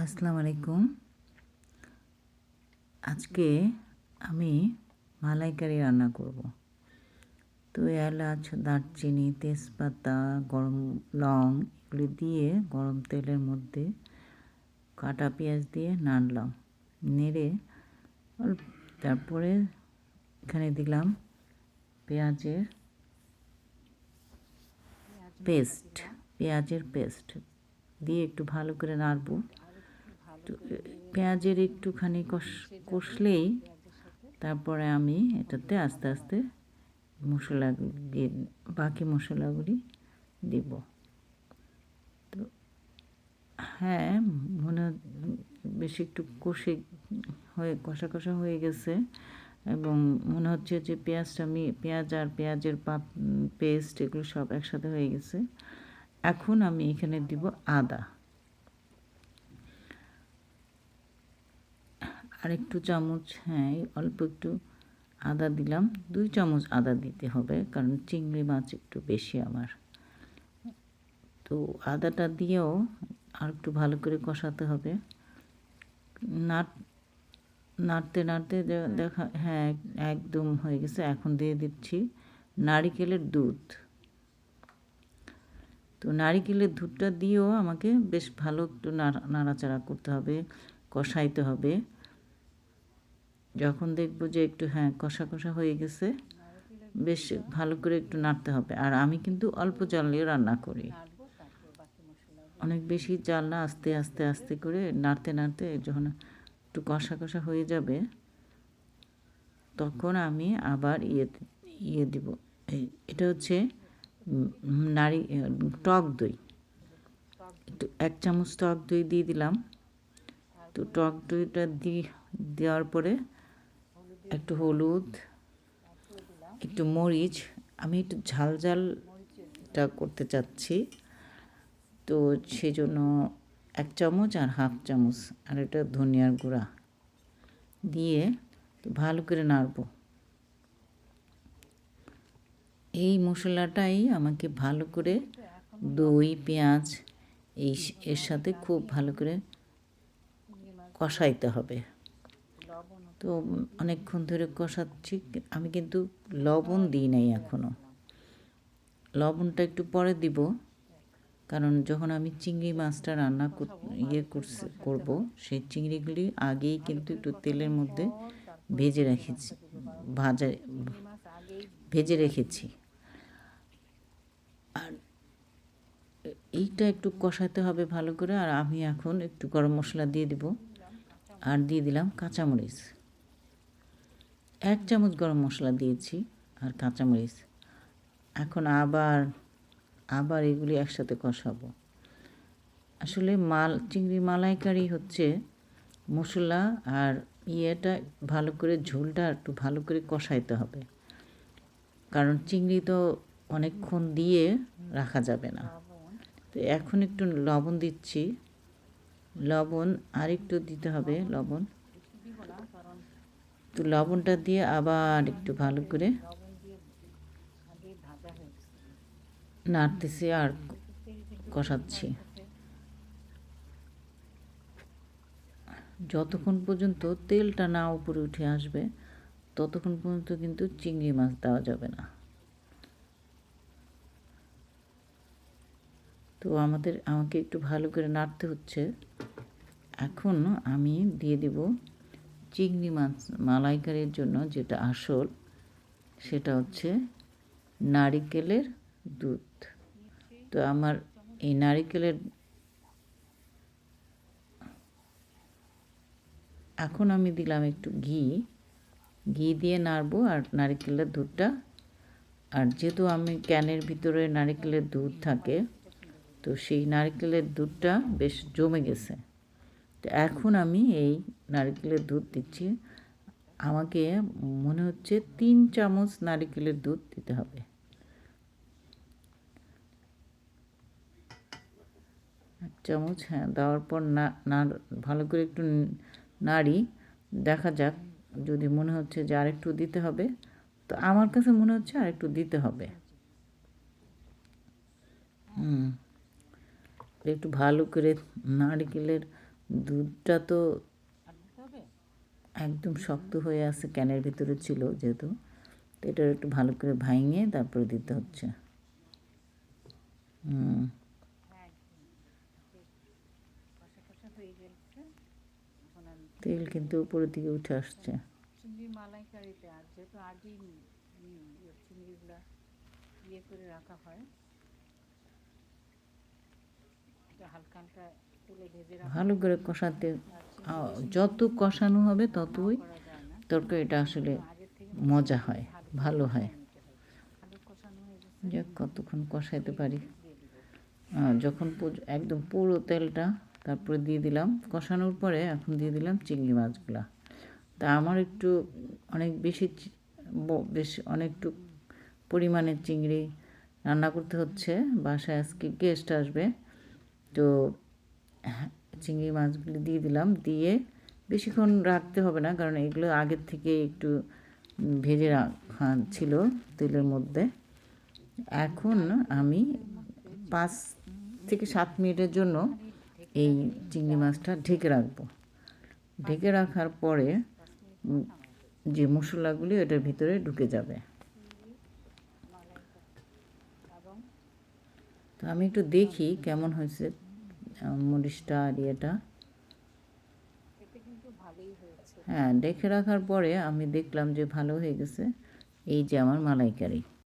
আসসালামু আলাইকুম। আজকে আমি মালাইকারি রান্না করব। তো এলাচ দারচিনি তেজপাতা গরম লং এগুলি দিয়ে গরম তেলের মধ্যে কাটা পেঁয়াজ দিয়ে নাড়লাম। নেড়ে তারপরে এখানে দিলাম পেঁয়াজের পেস্ট পেঁয়াজের পেস্ট। দিয়ে একটু ভালো করে নাড়বো। তো পেঁয়াজের একটুখানি কষ, কষলেই তারপরে আমি এটাতে আস্তে আস্তে মশলা দিয়ে বাকি মশলাগুলি দিব। তো হ্যাঁ মনে বেশি একটু কষে হয়ে, কষা কষা হয়ে গেছে এবং মনে হচ্ছে যে পেঁয়াজটা আমি, পেঁয়াজ আর পেঁয়াজের পাপ, পেস্ট এগুলো সব একসাথে হয়ে গেছে। এখন আমি এখানে দিব আদা। আর একটু চামচ হ্যাঁ অল্প একটু আদা দিলাম। দুই চামচ আদা দিতে হবে, কারণ চিংড়ি মাছ একটু বেশি আমার। তো আদাটা দিয়েও আর একটু ভালো করে কষাতে হবে। নাট, নাড়তে নাড়তে দেখা হ্যাঁ একদম হয়ে গেছে। এখন দিয়ে দিচ্ছি নারিকেলের দুধ। তো নারিকেলের দুধটা দিয়েও আমাকে বেশ ভালো একটু নাড়াচাড়া করতে হবে, কষাইতে হবে। যখন দেখব যে একটু হ্যাঁ কষা কষা হয়ে গেছে, বেশ ভালো করে একটু নাড়তে হবে। আর আমি কিন্তু অল্প জল রান্না করি। অনেক বেশি জাল না, আস্তে আস্তে আস্তে করে নাড়তে নাড়তে যখন একটু কষা কষা হয়ে যাবে, তখন আমি আবার ইয়ে ইয়ে দিব। এটা হচ্ছে নারী টক দই। একটু এক চামচ টক দই দিয়ে দিলাম। তো টক দইটা দিয়ে দেওয়ার পরে একটু হলুদ, একটু মরিচ। আমি একটু ঝাল ঝালটা করতে চাচ্ছি। তো সেই জন্য এক চামচ আর হাফ চামচ আর এটা ধনিয়ার গুঁড়া দিয়ে ভালো করে নাড়ব। এই মশলাটাই আমাকে ভালো করে দই, পেঁয়াজ, এই এর সাথে খুব ভালো করে কষাইতে হবে। তো অনেকক্ষণ ধরে কষাচ্ছি, আমি কিন্তু লবণ দিই নাই এখনও লবণটা একটু পরে দিব, কারণ যখন আমি চিংড়ি মাছটা রান্না ইয়ে করব, সেই চিংড়িগুলি আগেই কিন্তু একটু তেলের মধ্যে ভেজে রেখেছি, ভাজা, ভেজে রেখেছি। আর এইটা একটু কষাতে হবে ভালো করে, আর আমি এখন একটু গরম মশলা দিয়ে দিব। আর দিয়ে দিলাম কাঁচামরিচ। এক চামচ গরম মশলা দিয়েছি আর কাঁচামরিচ। এখন আবার আবার এগুলি একসাথে কষাবো। আসলে মাল, চিংড়ি মালাইকারি হচ্ছে মশলা আর ইয়েটা ভালো করে, ঝোলটা একটু ভালো করে কষাইতে হবে। কারণ চিংড়ি তো অনেকক্ষণ দিয়ে রাখা যাবে না। তো এখন একটু লবণ দিচ্ছি। লবণ আর একটু দিতে হবে, লবণ। তো লবণটা দিয়ে আবার একটু ভালো করে নাড়তেছি আর কষাচ্ছি। যতক্ষণ পর্যন্ত তেলটা না উপরে উঠে আসবে, ততক্ষণ পর্যন্ত কিন্তু চিংড়ি মাছ দেওয়া যাবে না। তো আমাদের, আমাকে একটু ভালো করে নাড়তে হচ্ছে। এখন আমি দিয়ে দেব চিংড়ি মাছ মালাইকারির জন্য যেটা আসল, সেটা হচ্ছে নারিকেলের দুধ। তো আমার এই নারিকেলের এখন আমি দিলাম একটু ঘি। ঘি দিয়ে নাড়বো আর নারিকেলের দুধটা। আর যেহেতু আমি ক্যানের ভিতরে নারিকেলের দুধ থাকে তো সেই নারকেলের দুধটা বেশ জমে গেছে। তো এখন আমি এই নারকেলের দুধ দিচ্ছি। আমাকে মনে হচ্ছে তিন চামচ নারিকেলের দুধ দিতে হবে। এক চামচ হ্যাঁ দেওয়ার পর না ভালো করে একটু নাড়ি। দেখা যাক, যদি মনে হচ্ছে যে আরেকটু দিতে হবে। তো আমার কাছে মনে হচ্ছে আরেকটু দিতে হবে। হুম। একটু ভালো করে নারকেলের দুধটা তো একদম শক্ত হয়ে আছে, ক্যানের ভিতরে ছিল যেহেতু। তো এটা একটু ভালো করে ভাঙিয়ে তারপরে দিতে হচ্ছে। হুম। তেল কিন্তু উপরের দিকে উঠে আসছে। মালাইকারিতে আর যেহেতু আগেই চিংড়িগুলা ইয়ে করে রাখা হয় এটা হালকা হালকা তেলে ভেজে রাখা ভালো করে কষাতে যত কষানো হবে ততই তরকারিটা আসলে মজা হয় ভালো হয়। যাক কতক্ষণ কষাইতে পারি। যখন একদম পুরো তেলটা তারপরে দিয়ে দিলাম। কষানোর পরে এখন দিয়ে দিলাম চিংড়ি মাছগুলা। তা আমার একটু অনেক বেশি বেশ অনেকটু পরিমাণের চিংড়ি রান্না করতে হচ্ছে। বাসায় আজকে গেস্ট আসবে। তো হ্যাঁ, চিংড়ি মাছগুলি দিয়ে দিলাম। দিয়ে বেশিক্ষণ রাখতে হবে না কারণ এগুলো আগের থেকে একটু ভেজে রাখা ছিল তেলের মধ্যে। এখন আমি পাঁচ থেকে সাত মিনিটের জন্য এই চিংড়ি মাছটা ঢেকে রাখব। ঢেকে রাখার পরে যে মশলাগুলি এটার ভিতরে ঢুকে যাবে। তো আমি একটু দেখি কেমন হয়েছে। মরিচটা আর ইয়েটা। হ্যাঁ দেখে রাখার পরে আমি দেখলাম যে ভালো হয়ে গেছে। এই যে আমার মালাইকারি।